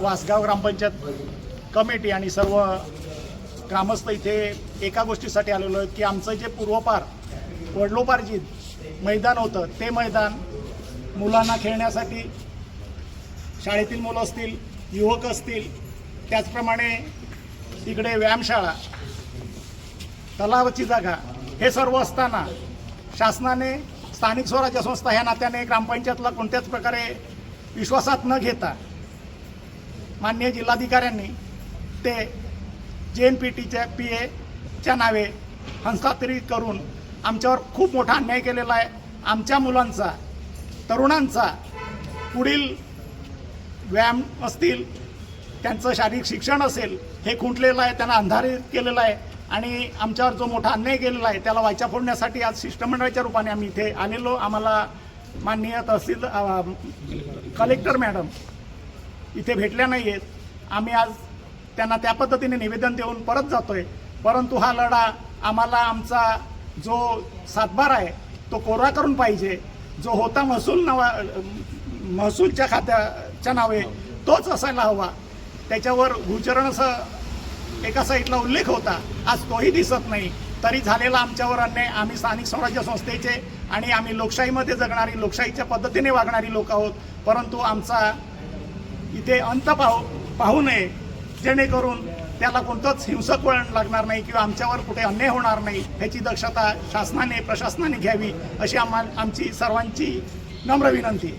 वासगाव ग्रामपंचायत committee आणि सर्व ग्रामस्थ इथे एका गोष्टीसाठी आलेलो आहेत की आमचं जे पूर्वपार वडलोपार्जित मैदान होतं ते मैदान मुलांना खेळण्यासाठी शाळेतील मुलं असतील युवक असतील त्याचप्रमाणे तिकडे व्यायामशाळा तलावाची जागा हे सर्व असताना शासनाने स्थानिक स्वराज्य संस्था ह्या नात्याने ग्रामपंचायतला कोणत्याच प्रकारे विश्वासात न घेता माननीय जिल्हाधिकाऱ्यांनी ते जे एन पी टीच्या पी एच्या नावे हस्तांतरित करून आमच्यावर खूप मोठा अन्याय केलेला आहे. आमच्या मुलांचा तरुणांचा पुढील व्यायाम असतील त्यांचं शारीरिक शिक्षण असेल हे खुंटलेलं आहे त्यांना अंधारित केलेलं आहे आणि आमच्यावर जो मोठा अन्याय केलेला आहे त्याला वाचा फोडण्यासाठी आज शिष्टमंडळाच्या रूपाने आम्ही इथे आलेलो. आम्हाला माननीय तहसील कलेक्टर मॅडम इथे भेटल्या नाही आहेत आम्ही आज त्यांना त्या पद्धतीने निवेदन देऊन परत जातो आहे परंतु हा लढा आम्हाला आमचा जो सातबार आहे तो कोरा करून पाहिजे. जो होता महसूल नवा महसूलच्या खात्याच्या नावे तोच असायला हवा. त्याच्यावर गुचरण असं एका साईडला उल्लेख होता. आज तोही दिसत नाही. तरी झालेला आमच्यावर अन्याय. आम्ही स्थानिक स्वराज्य संस्थेचे आणि आम्ही लोकशाहीमध्ये जगणारी लोकशाहीच्या पद्धतीने वागणारी लोक आहोत. परंतु आमचा इथे अंत पाहू पाहू नये. जेणेकरून त्याला कोणतंच हिंसक वळण लागणार नाही किंवा आमच्यावर कुठे अन्याय होणार नाही ह्याची दक्षता शासनाने प्रशासनाने घ्यावी अशी आम्हा आमची सर्वांची नम्र विनंती.